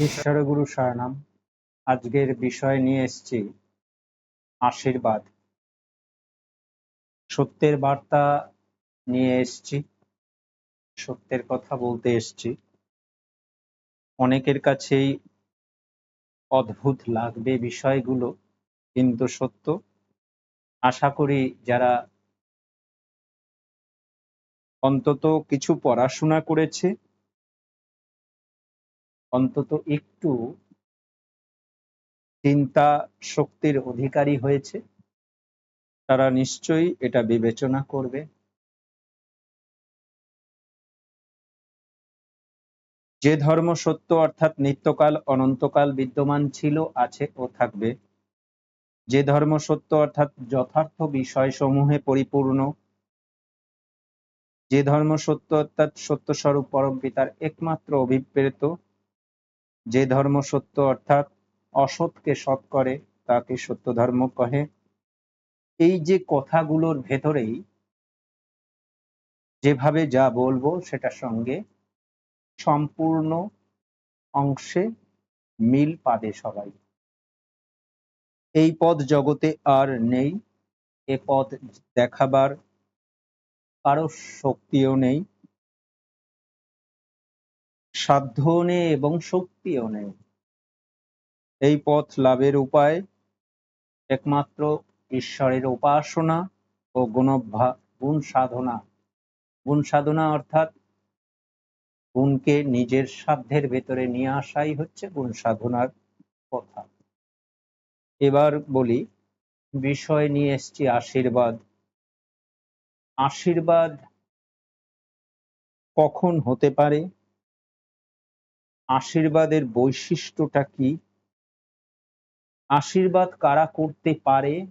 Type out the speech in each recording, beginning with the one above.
ঈশ্বর গুরু শরণাম। আজকের বিষয় নিয়ে এসেছি আশীর্বাদ। সত্যের বার্তা নিয়ে এসেছি, সত্যের কথা বলতে এসছি। অনেকের কাছেই অদ্ভুত লাগবে বিষয়গুলো, কিন্তু সত্য। আশা করি যারা অন্তত কিছু পড়াশোনা করেছে অন্তত একটু চিন্তা শক্তির অধিকারী হয়েছে। তারা নিশ্চয়ই এটা বিবেচনা করবে। যে ধর্ম সত্য অর্থাৎ নিত্যকাল অনন্তকাল বিদ্যমান ছিল, আছে ও থাকবে। যে ধর্ম সত্য অর্থাৎ যথার্থ বিষয়সমূহে পরিপূর্ণ। যে ধর্ম সত্য অর্থাৎ সত্য স্বরূপ পরম পিতার একমাত্র অভিপ্রেত। যে ধর্ম সত্য অর্থাৎ অসৎকে সৎ করে, তাকে সত্য ধর্ম কহে। এই যে কথাগুলোর ভেতরেই যেভাবে যা বলব সেটার সঙ্গে সম্পূর্ণ অংশে মিল পাবে সবাই। এই পদ জগতে আর নেই, এ পথ দেখাবার কারও শক্তিও নেই। সাধ্যও নেই এবং শক্তিও নেই। এই পথ লাভের উপায় একমাত্র ঈশ্বরের উপাসনা ও গুণভা গুণ সাধনা গুণ সাধনা অর্থাৎ গুণকে নিজের সাধ্যের ভেতরে নিয়ে আসাই হচ্ছে গুণ সাধনার কথা। এবার বলি, বিষয় নিয়ে এসছি আশীর্বাদ। আশীর্বাদ কখন হতে পারে? আশীর্বাদের বৈশিষ্ট্যটা কি? আশীর্বাদ কারা করতে পারে?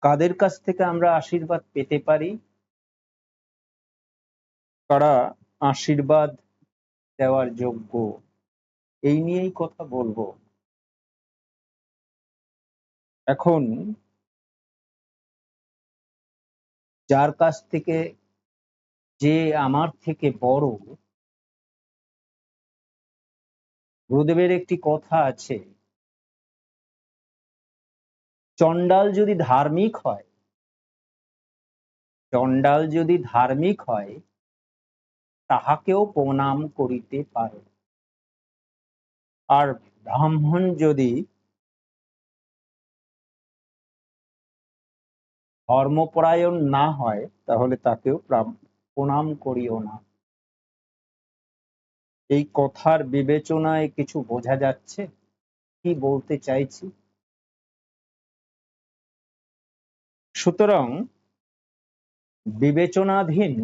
কাদের কাছ থেকে আমরা আশীর্বাদ পেতে পারি? কারা আশীর্বাদ দেওয়ার যোগ্য? এই নিয়েই কথা বলব। এখন, যার কাছ থেকে যে আমার থেকে বড় গুরুদেবের একটি কথা আছে। চণ্ডাল যদি ধার্মিক হয়, চণ্ডাল যদি ধার্মিক হয়, তাহাকেও প্রণাম করিতে পারে। আর ব্রাহ্মণ যদি ধর্মপরায়ণ না হয়, তাহলে তাকেও প্রণাম করিও না। এই কথার বিবেচনায় কিছু বোঝা যাচ্ছে? কি বলতে চাইছি? সুতরাং বিবেচনাধীন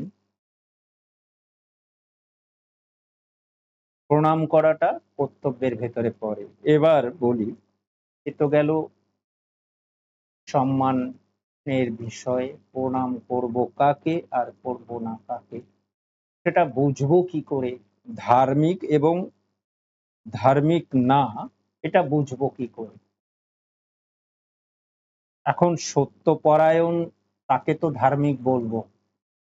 প্রণাম করাটা কর্তব্যের ভেতরে পড়ে। এবার বলি, এ তো গেল সম্মানের বিষয়ে, প্রণাম করব কাকে আর করব না কাকে? সেটা বুঝব কি করে? ধার্মিক এবং ধার্মিক না, এটা বুঝব কি করে? এখন সত্যপরায়ণ তাকে তো ধার্মিক বলব।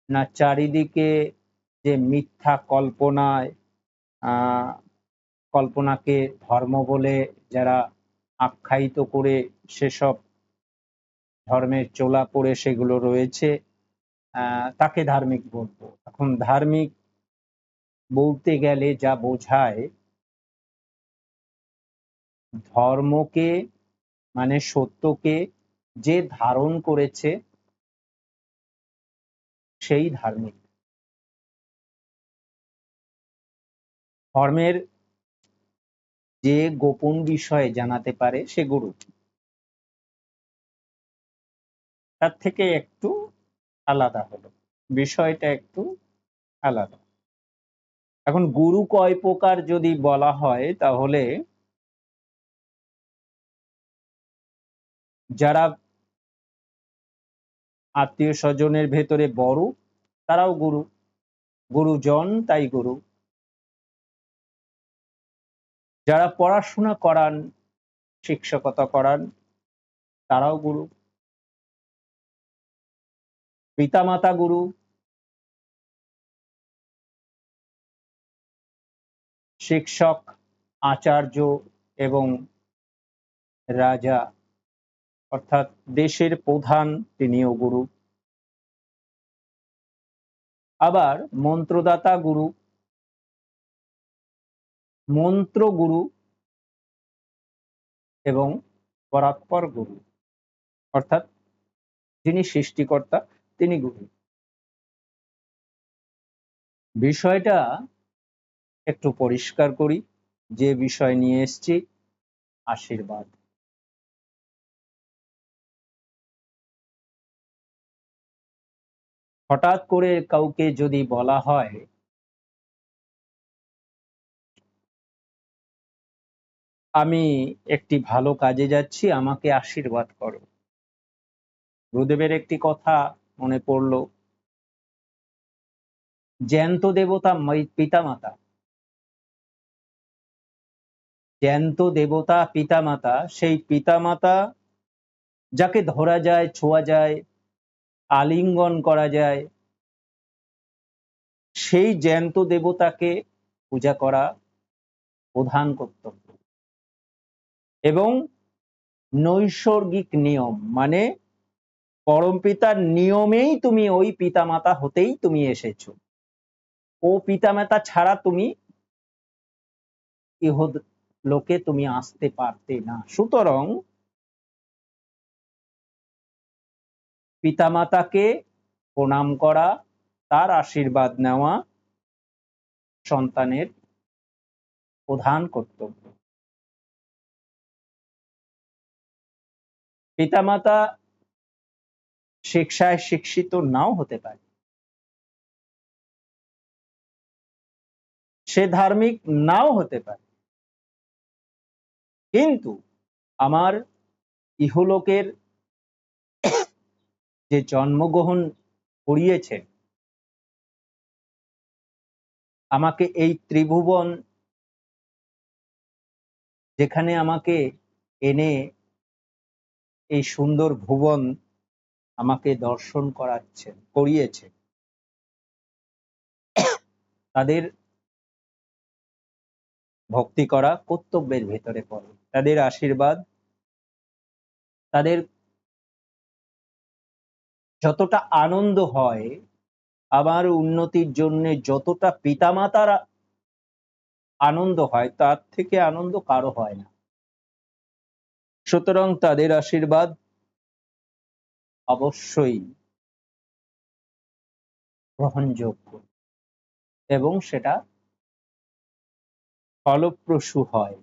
না চারিদিকে যে মিথ্যা কল্পনায় কল্পনাকে ধর্ম বলে যারা আখ্যায়িত করে সেসব ধর্মের চোলা পরে সেগুলো রয়েছে। তাকে ধার্মিক বলব। এখন ধার্মিক বলতে গেলে যা বোঝায়, ধর্মকে মানে সত্যকে যে ধারণ করেছে, সেই ধার্মিক। ধর্মের যে গোপন বিষয় জানাতে পারে সে গুরু। তার থেকে একটু আলাদা হলো। বিষয়টা একটু আলাদা। এখন গুরু কয় প্রকার যদি বলা হয় তাহলে যারা আত্মীয় স্বজনের ভেতরে বড়, তারাও গুরু। গুরুজন তাই গুরু। যারা পড়াশোনা করান, শিক্ষকতা করান, তারাও গুরু। পিতামাতা গুরু, শিক্ষক, আচার্য এবং রাজা, অর্থাৎ দেশের প্রধান তিনিও গুরু। আবার মন্ত্রদাতা গুরু, মন্ত্র গুরু এবং পরাৎপর গুরু, অর্থাৎ যিনি সৃষ্টিকর্তা তিনি গুরু। বিষয়টা একটু পরিষ্কার করি, যে বিষয় নিয়ে এসছি, আশীর্বাদ। হঠাৎ করে কাউকে যদি বলা হয়, আমি একটি ভালো কাজে যাচ্ছি, আমাকে আশীর্বাদ করো। গুরুদেবের একটি কথা মনে পড়ল। জ্যান্ত দেবতা পিতামাতা। জ্যান্ত দেবতা পিতামাতা, সেই পিতামাতা যাকে ধরা যায়, ছোঁয়া যায়, আলিঙ্গন করা যায়, সেই জ্যান্ত দেবতাকে পূজা করা প্রধান কর্তব্য। এবং নৈসর্গিক নিয়ম মানে পরমপিতার নিয়মেই তুমি ওই পিতামাতা হতেই তুমি এসেছ। ও পিতামাতা ছাড়া তুমি ইহ লোকে তুমি আসতে পারতে না। সুতরাং পিতামাতাকে প্রণাম করা, তার আশীর্বাদ নেওয়া সন্তানের প্রধান কর্তব্য। পিতামাতা শিক্ষায় শিক্ষিত নাও হতে পারে। সে ধার্মিক নাও হতে পারে। কিন্তু আমার ইহলোকের যে জন্মগ্রহণ করিয়েছেন, আমাকে এই ত্রিভুবন যেখানে আমাকে এনে এই সুন্দর ভুবন আমাকে দর্শন করাচ্ছেন করিয়েছে তাদের ভক্তি করা কর্তব্যের ভেতরে পড়ে। তাদের আশীর্বাদ, তাদের যতটা আনন্দ হয়, আমার উন্নতির জন্য যতটা পিতামাতার আনন্দ হয়, তার থেকে আনন্দ কারও হয় না। সুতরাং তাদের আশীর্বাদ অবশ্যই গ্রহণযোগ্য এবং সেটা ফলপ্রসূ হয়।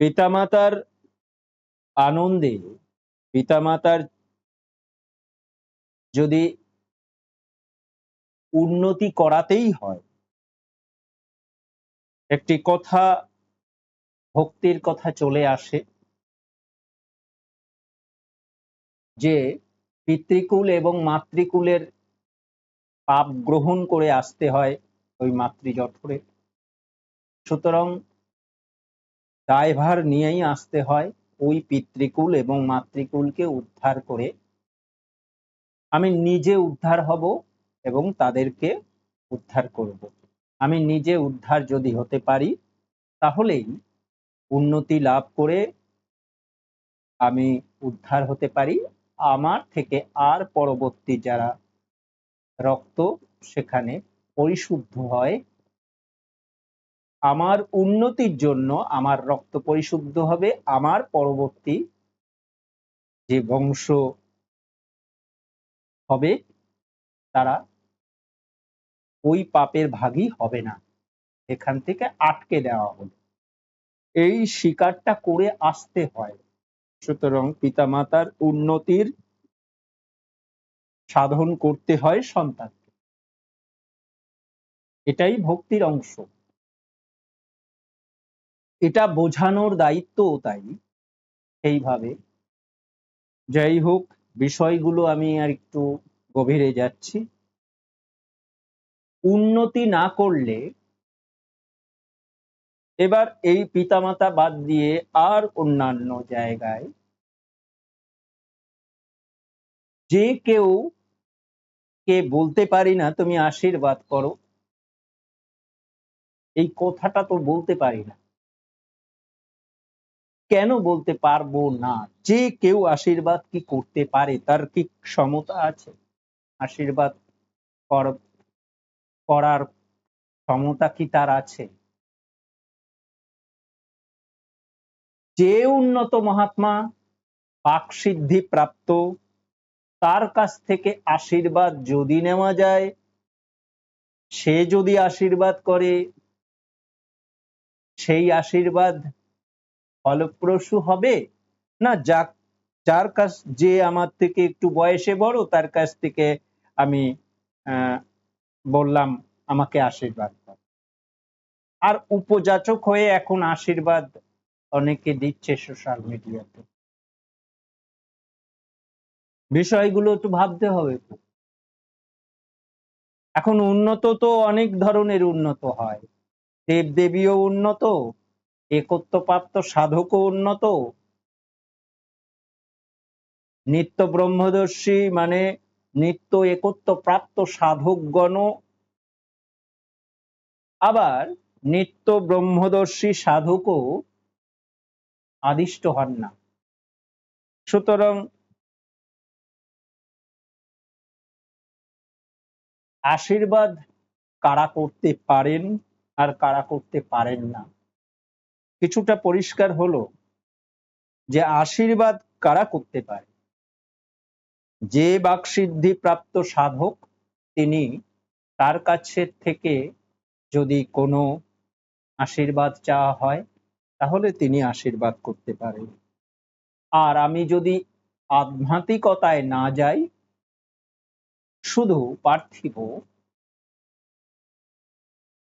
পিতামাতার আনন্দে, পিতামাতার যদি উন্নতি করাতেই হয়, একটি কথা, ভক্তির কথা চলে আসে। যে পিতৃকুল এবং মাতৃকুলের পাপ গ্রহণ করে আসতে হয় ওই মাতৃজঠরে সুতরাং দায়ভার নিয়েই আসতে হয় ওই পিতৃকুল এবং মাতৃকুলকে উদ্ধার করে। আমি নিজে উদ্ধার হব এবং তাদেরকে উদ্ধার করব। আমি নিজে উদ্ধার যদি হতে পারি, তাহলেই উন্নতি লাভ করে আমি উদ্ধার হতে পারি আমার থেকে আর পরবর্তী যারা রক্ত সেখানে পরিশুদ্ধ হয়, আমার উন্নতির জন্য আমার রক্ত পরিশুদ্ধ হবে, আমার পরবর্তী যে বংশ হবে, তারা ওই পাপের ভাগই হবে না। এখান থেকে আটকে দেওয়া হলো। এই শিকারটা করে আসতে হয়। সুতরাং পিতামাতার উন্নতির সাধন করতে হয় সন্তানকে। এটাই ভক্তির অংশ। এটা বোঝানোর দায়িত্ব তাই এইভাবে যাই হোক, বিষয়গুলো আমি আর একটু গভীরে যাচ্ছি। উন্নতি না করলে এবার এই পিতামাতা বাদ দিয়ে আর অন্যান্য জায়গায় যে কেউ কে বলতে পারি না, তুমি আশীর্বাদ করো। এই কথাটা তো বলতে পারি না। কেন বলতে পারব না? যে কেউ আশীর্বাদ কি করতে পারে? তার কি ক্ষমতা আছে? আশীর্বাদ কর- করার ক্ষমতা কি তার আছে? যে উন্নত মহাত্মা বাকসিদ্ধি প্রাপ্ত, তার কাছ থেকে আশীর্বাদ যদি নেওয়া যায়, সে যদি আশীর্বাদ করে, সেই আশীর্বাদ ফলপ্রসূ হবে? না, যাক, যার কাছ, যে আমার থেকে একটু বয়সে বড়, তার কাছ থেকে আমি বললাম, আমাকে আশীর্বাদ কর। আর উপযাচক হয়ে এখন আশীর্বাদ অনেকে দিচ্ছে সোশ্যাল মিডিয়াতে বিষয়গুলো একটু ভাবতে হবে তো। এখন উন্নত তো অনেক ধরনের উন্নত হয়। দেব দেবীও উন্নত, একত্বপ্রাপ্ত সাধকও উন্নত। নিত্য ব্রহ্মদর্শী মানে নিত্য একত্ব প্রাপ্ত সাধকগণ আবার নিত্য ব্রহ্মদর্শী সাধকও আদিষ্ট হন না। সুতরাং আশীর্বাদ কারা করতে পারেন আর কারা করতে পারেন না। কিছুটা পরিষ্কার হলো যে আশীর্বাদ কারা করতে পারে। যে বাকসিদ্ধি প্রাপ্ত সাধক, তিনি তার কাছে থেকে যদি কোনো আশীর্বাদ চাওয়া হয় তাহলে তিনি আশীর্বাদ করতে পারেন। আর আমি যদি আধ্যাত্মিকতায় না যাই, শুধু পার্থিব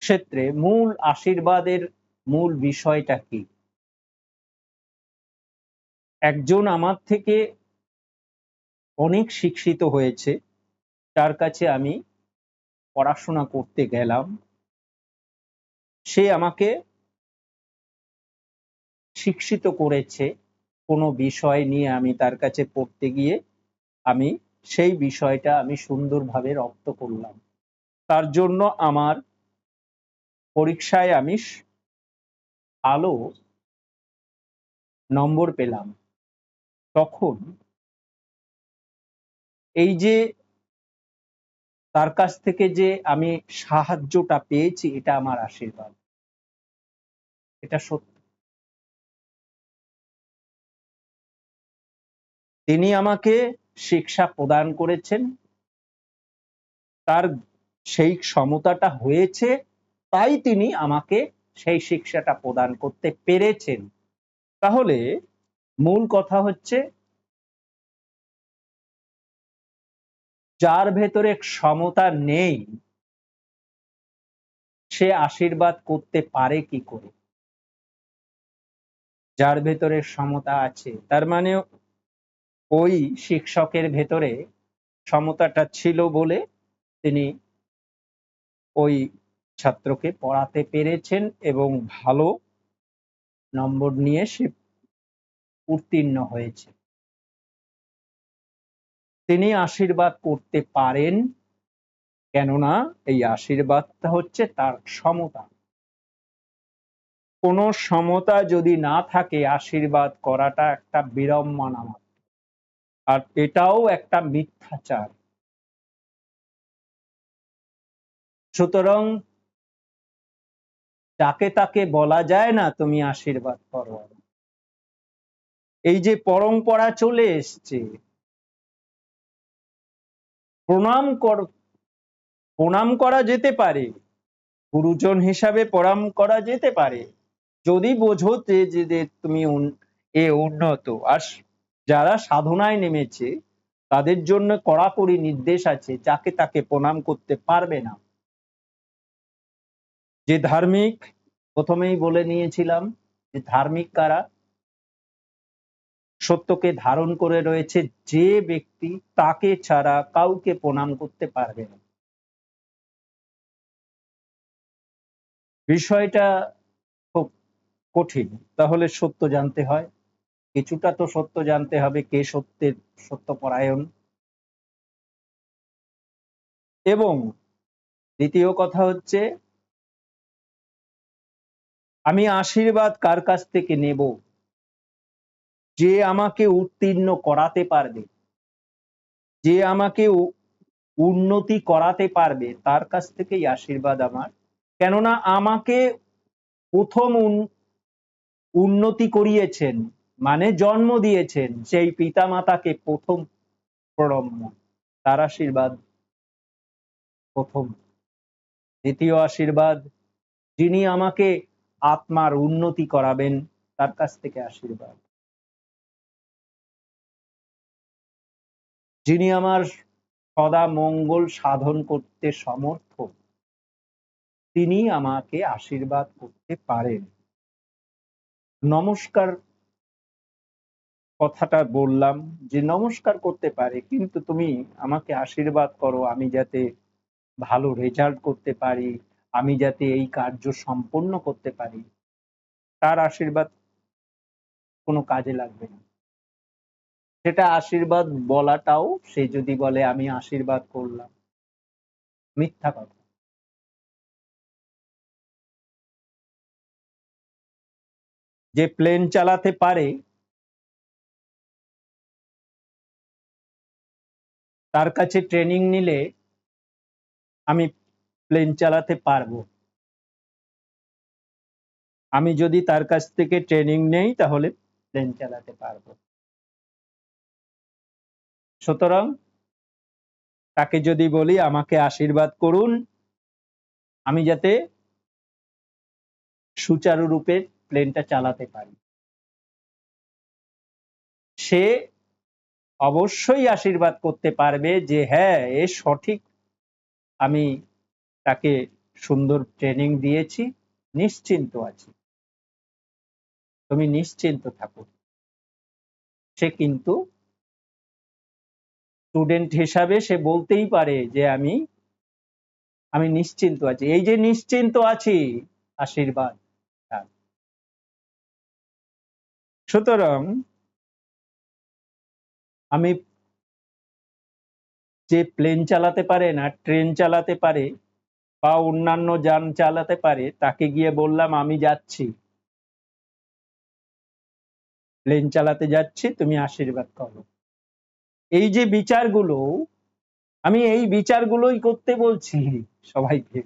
ক্ষেত্রে মূল আশীর্বাদের মূল বিষয়টা কি? একজন আমার থেকে অনেক শিক্ষিত হয়েছে, তার কাছে আমি পড়াশোনা করতে গেলাম। সে আমাকে শিক্ষিত করেছে কোনো বিষয় নিয়ে আমি তার কাছে পড়তে গিয়ে আমি সেই বিষয়টা আমি সুন্দরভাবে রপ্ত করলাম। তার জন্য আমার পরীক্ষায় আমি ভালো নম্বর পেলাম। তখন এই যে তার কাছ থেকে যে আমি সাহায্যটা পেয়েছি, এটা আমার আশীর্বাদ। এটা সত্য। তিনি আমাকে শিক্ষা প্রদান করেছেন। তার সেই ক্ষমতাটা হয়েছে, তাই তিনি আমাকে সেই শিক্ষাটা প্রদান করতে পেরেছেন। তাহলে মূল কথা হচ্ছে, যার ভেতরে ক্ষমতা নেই, সে আশীর্বাদ করতে পারে কি করে? যার ভেতরে ক্ষমতা আছে, তার মানে ওই শিক্ষকের ভেতরে সমতাটা ছিল বলে তিনি ওই ছাত্রকে পড়াতে পেরেছেন এবং ভালো নম্বর নিয়ে সে উত্তীর্ণ হয়েছে তিনি আশীর্বাদ করতে পারেন, কেননা এই আশীর্বাদটা হচ্ছে তার সমতা কোন সমতা যদি না থাকে, আশীর্বাদ করাটা একটা বিড়ম্বনা। আর এটাও একটা মিথ্যাচার। সুতরাং যাকে তাকে বলা যায় না, তুমি আশীর্বাদ করো। এই যে পরম্পরা চলে এসছে, প্রণাম কর, প্রণাম করা যেতে পারে, গুরুজন হিসাবে প্রণাম করা যেতে পারে। যদি বোঝো যে তুমি এ উন্নত, আর যারা সাধনায় নেমেছে, তাদের জন্য কড়াকড়ি নির্দেশ আছে যাকে তাকে প্রণাম করতে পারবে না। যে ধার্মিক, প্রথমেই বলে নিয়েছিলাম যে ধার্মিক কারা? সত্যকে ধারণ করে রয়েছে যে ব্যক্তি তাকে ছাড়া কাউকে প্রণাম করতে পারবে না। বিষয়টা খুব কঠিন, তাহলে সত্য জানতে হয়। কিছুটা তো সত্য জানতে হবে কে সত্যের সত্যপরায়ণ এবং দ্বিতীয় কথা হচ্ছে, আমি আশীর্বাদ কার কাছ থেকে নেব? যে আমাকে উত্তীর্ণ করাতে পারবে। যে আমাকে উন্নতি করাতে পারবে, তার কাছ থেকেই আশীর্বাদ আমার। কেননা আমাকে প্রথম উন- উন্নতি করিয়েছেন। মানে জন্ম দিয়েছেন সেই পিতা মাতাকে প্রথম প্রণম্য তার আশীর্বাদ প্রথম। দ্বিতীয় আশীর্বাদ, যিনি আমাকে আত্মার উন্নতি করাবেন, তার কাছ থেকে আশীর্বাদ। যিনি আমার সদা মঙ্গল সাধন করতে সমর্থ তিনি আমাকে আশীর্বাদ করতে পারেন। নমস্কার কথাটা বললাম যে নমস্কার করতে পারে, কিন্তু তুমি আমাকে আশীর্বাদ করো, আমি যাতে ভালো রেজাল্ট করতে পারি, আমি যাতে এই কার্য সম্পন্ন করতে পারি। তার আশীর্বাদ কোনো কাজে লাগবে না। সেটা আশীর্বাদ বলাটাও, সে যদি বলে, আমি আশীর্বাদ করলাম। মিথ্যা কথা। যে প্লেন চালাতে পারে তার কাছে ট্রেনিং নিলে আমি প্লেন চালাতে পারব। আমি যদি তার কাছ থেকে ট্রেনিং নেই, তাহলে প্লেন চালাতে পারব। সুতরাং তাকে যদি বলি, আমাকে আশীর্বাদ করুন, আমি যাতে সুচারুরূপে প্লেনটা চালাতে পারি। সে অবশ্যই আশীর্বাদ করতে পারবে যে হ্যাঁ এ সঠিক। আমি তাকে সুন্দর ট্রেনিং দিয়েছি, নিশ্চিন্ত আছি। তুমি নিশ্চিন্ত থাকো। সে কিন্তু স্টুডেন্ট হিসাবে সে বলতেই পারে যে, আমি আমি নিশ্চিন্ত আছি। এই যে নিশ্চিন্ত আছি, আশীর্বাদ সুতরাং আমি যে প্লেন চালাতে পারে না ট্রেন চালাতে পারে বা অন্যান্য যান চালাতে পারে, তাকে গিয়ে বললাম, আমি যাচ্ছি। প্লেন চালাতে যাচ্ছি, তুমি আশীর্বাদ করো এই যে বিচারগুলো, আমি এই বিচারগুলোই করতে বলছি সবাইকে।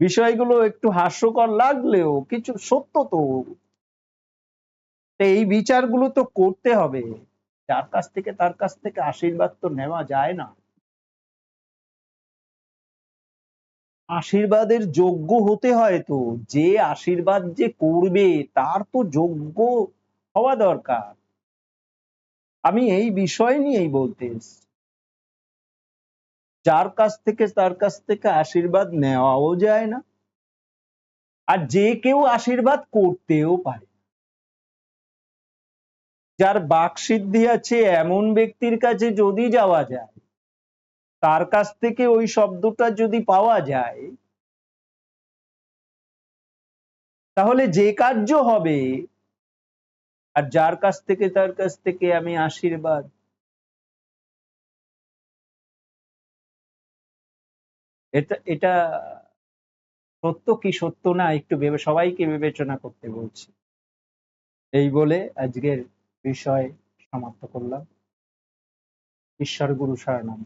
বিষয়গুলো একটু হাস্যকর লাগলেও কিছু সত্য তো এই বিচারগুলো তো করতে হবে। যার কাছ থেকে, তার কাছ থেকে আশীর্বাদ তো নেওয়া যায় না। আশীর্বাদের যোগ্য হতে হয় তো যে আশীর্বাদ যে করবে, তার তো যোগ্য হওয়া দরকার। আমি এই বিষয় নিয়েই বলতে যার কাছ থেকে, তার কাছ থেকে আশীর্বাদ নেওয়াও যায় না। আর যে কেউ আশীর্বাদ করতেও পারে। যার বাক সিদ্ধি আছে এমন ব্যক্তির কাছে যদি যাওয়া যায়, তার কাছ থেকে ওই শব্দটা যদি পাওয়া যায়, তাহলে যে কার্য হবে, আর যার কাছ থেকে তার কাছ থেকে আমি আশীর্বাদ। এটা এটা সত্য কি সত্য না, একটু ভেবে, সবাইকে বিবেচনা করতে বলছি। এই বলে আজকের বিষয় সমাপ্ত করলাম। ঈশ্বর গুরু শরণম